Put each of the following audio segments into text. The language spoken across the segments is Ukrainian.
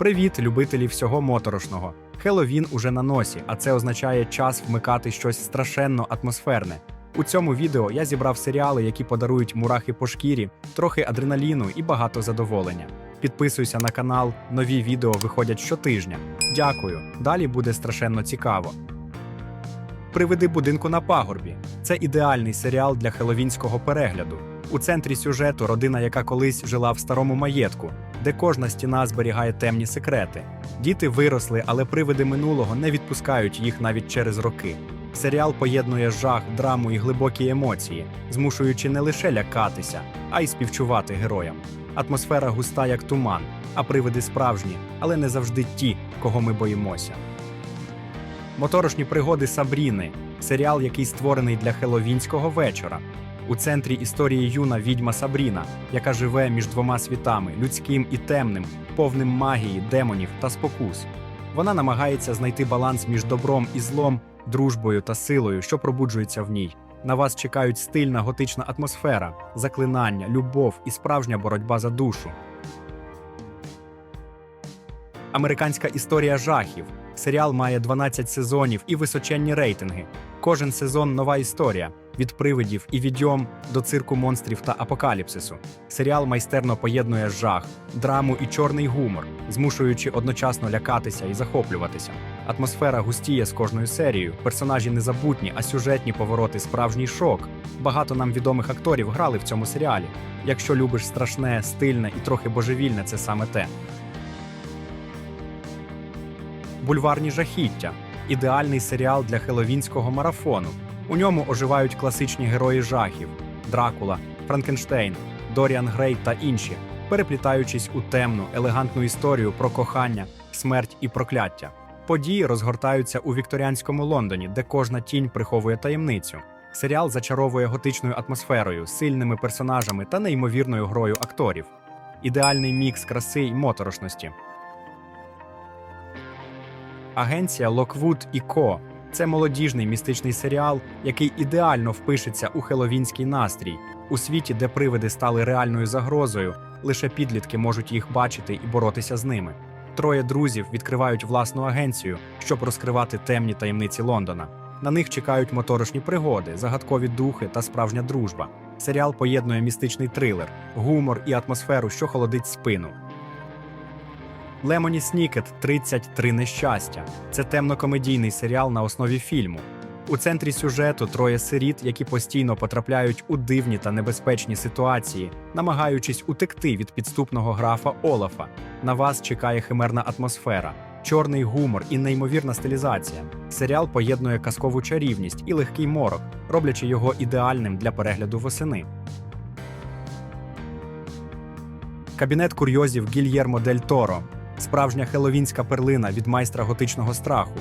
Привіт, любителі всього моторошного. Хеллоуін уже на носі, а це означає час вмикати щось страшенно атмосферне. У цьому відео я зібрав серіали, які подарують мурахи по шкірі, трохи адреналіну і багато задоволення. Підписуйся на канал, нові відео виходять щотижня. Дякую. Далі буде страшенно цікаво. Привиди будинку на пагорбі. Це ідеальний серіал для хеловінського перегляду. У центрі сюжету родина, яка колись жила в старому маєтку, де кожна стіна зберігає темні секрети. Діти виросли, але привиди минулого не відпускають їх навіть через роки. Серіал поєднує жах, драму і глибокі емоції, змушуючи не лише лякатися, а й співчувати героям. Атмосфера густа як туман, а привиди справжні, але не завжди ті, кого ми боїмося. Моторошні пригоди Сабріни серіал, який створений для хеловінського вечора. У центрі історії юна відьма Сабріна, яка живе між двома світами людським і темним, повним магії, демонів та спокус. Вона намагається знайти баланс між добром і злом, дружбою та силою, що пробуджується в ній. На вас чекають стильна готична атмосфера, заклинання, любов і справжня боротьба за душу. Американська історія жахів. Серіал має 12 сезонів і височенні рейтинги. Кожен сезон нова історія від привидів і відьом до цирку монстрів та апокаліпсису. Серіал майстерно поєднує жах, драму і чорний гумор, змушуючи одночасно лякатися і захоплюватися. Атмосфера густіє з кожною серією, персонажі незабутні, а сюжетні повороти справжній шок. Багато нам відомих акторів грали в цьому серіалі. Якщо любиш страшне, стильне і трохи божевільне, це саме те. Бульварні жахіття ідеальний серіал для хеловінського марафону. У ньому оживають класичні герої жахів: Дракула, Франкенштейн, Доріан Грей та інші, переплітаючись у темну, елегантну історію про кохання, смерть і прокляття. Події розгортаються у вікторіанському Лондоні, де кожна тінь приховує таємницю. Серіал зачаровує готичною атмосферою, сильними персонажами та неймовірною грою акторів. Ідеальний мікс краси й моторошності. Агенція і Ко це молодіжний містичний серіал, який ідеально впишеться у хеловінський настрій. У світі, де привиди стали реальною загрозою, лише підлітки можуть їх бачити і боротися з ними. Троє друзів відкривають власну агенцію, щоб розкривати темні таємниці Лондона. На них чекають моторошні пригоди, загадкові духи та справжня дружба. Серіал поєднує містичний трилер, гумор і атмосферу, що холодить спину. Лемоні Снікет 33 нещастя. Це темно-комедійний серіал на основі фільму. У центрі сюжету троє сиріт, які постійно потрапляють у дивні та небезпечні ситуації, намагаючись утекти від підступного графа Олафа. На вас чекає химерна атмосфера, чорний гумор і неймовірна стилізація. Серіал поєднує казкову чарівність і легкий морок, роблячи його ідеальним для перегляду восени. Кабінет курйозів Гільєрмо Дель Торо справжня хеловінська перлина від майстра готичного страху.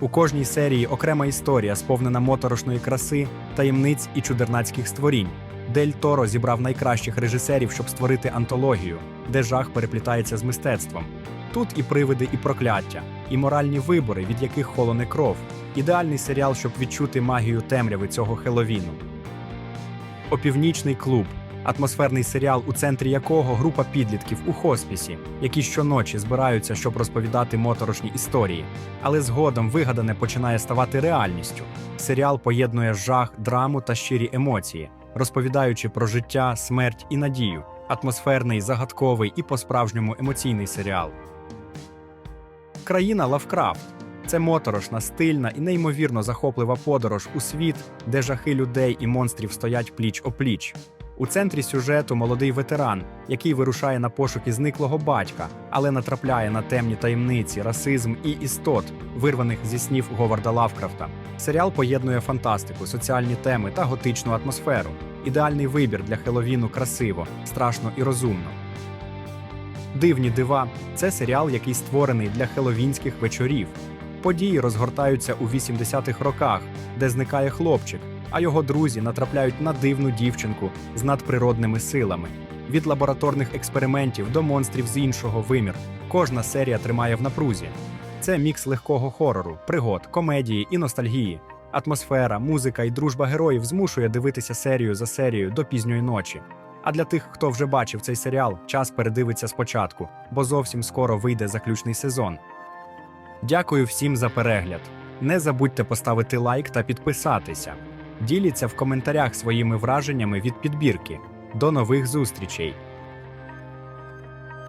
У кожній серії окрема історія, сповнена моторошної краси, таємниць і чудернацьких створінь. Дель Торо зібрав найкращих режисерів, щоб створити антологію, де жах переплітається з мистецтвом. Тут і привиди, і прокляття, і моральні вибори, від яких холоне кров. Ідеальний серіал, щоб відчути магію темряви цього Хеловіну. Опівнічний клуб атмосферний серіал, у центрі якого група підлітків у хоспісі, які щоночі збираються, щоб розповідати моторошні історії. Але згодом вигадане починає ставати реальністю. Серіал поєднує жах, драму та щирі емоції, розповідаючи про життя, смерть і надію. Атмосферний, загадковий і по-справжньому емоційний серіал. Країна Лавкрафт. Це моторошна, стильна і неймовірно захоплива подорож у світ, де жахи людей і монстрів стоять пліч опліч. У центрі сюжету молодий ветеран, який вирушає на пошуки зниклого батька, але натрапляє на темні таємниці, расизм і істот, вирваних зі снів Говарда Лавкрафта. Серіал поєднує фантастику, соціальні теми та готичну атмосферу. Ідеальний вибір для Хеловіну красиво, страшно і розумно. Дивні дива це серіал, який створений для хеловінських вечорів. Події розгортаються у 80-х роках, де зникає хлопчик, а його друзі натрапляють на дивну дівчинку з надприродними силами. Від лабораторних експериментів до монстрів з іншого вимір. Кожна серія тримає в напрузі. Це мікс легкого хорору, пригод, комедії і ностальгії. Атмосфера, музика і дружба героїв змушує дивитися серію за серією до пізньої ночі. А для тих, хто вже бачив цей серіал, час передивиться спочатку, бо зовсім скоро вийде заключний сезон. Дякую всім за перегляд. Не забудьте поставити лайк та підписатися. Діліться в коментарях своїми враженнями від підбірки. До нових зустрічей!